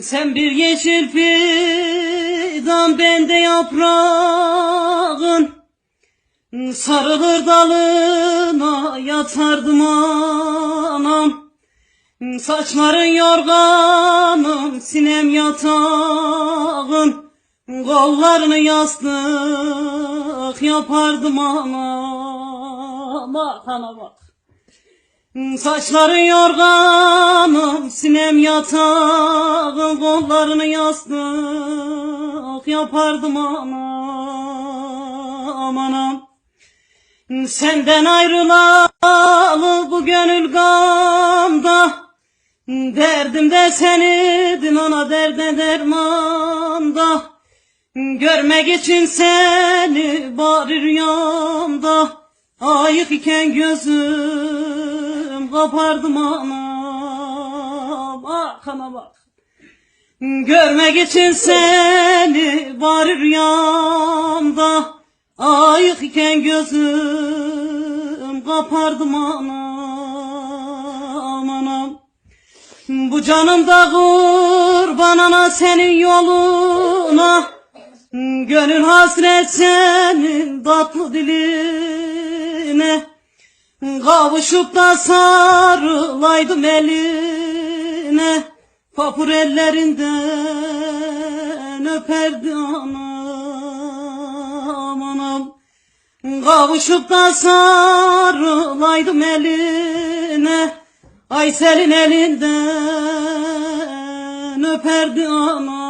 Sen bir yeşil fidan bende yaprağın. Sarılır dalına yatardım anam. Saçların yorganım sinem yatağın. Kollarını yastık yapardım anam. Bak ana bak Saçların yorganım, sinem yatağım, kollarını yastık yapardım anam anam. Senden ayrılalı bu gönül gamda, derdim de senidin ona derde dermanda. Görmek için seni bari rüyamda, ayık iken gözüm kapardım anam. Ah ana bak. Görmek için seni var rüyamda Ayık iken gözüm kapardım anam anam Bu canımda kurban ana senin yoluna Gönül hasret senin tatlı diline Kavuşup da sarılaydım eline. Papur ellerinden öperdi anam anam. Kavuşup da sarılaydım eline. Aysel'in elinden öperdi anam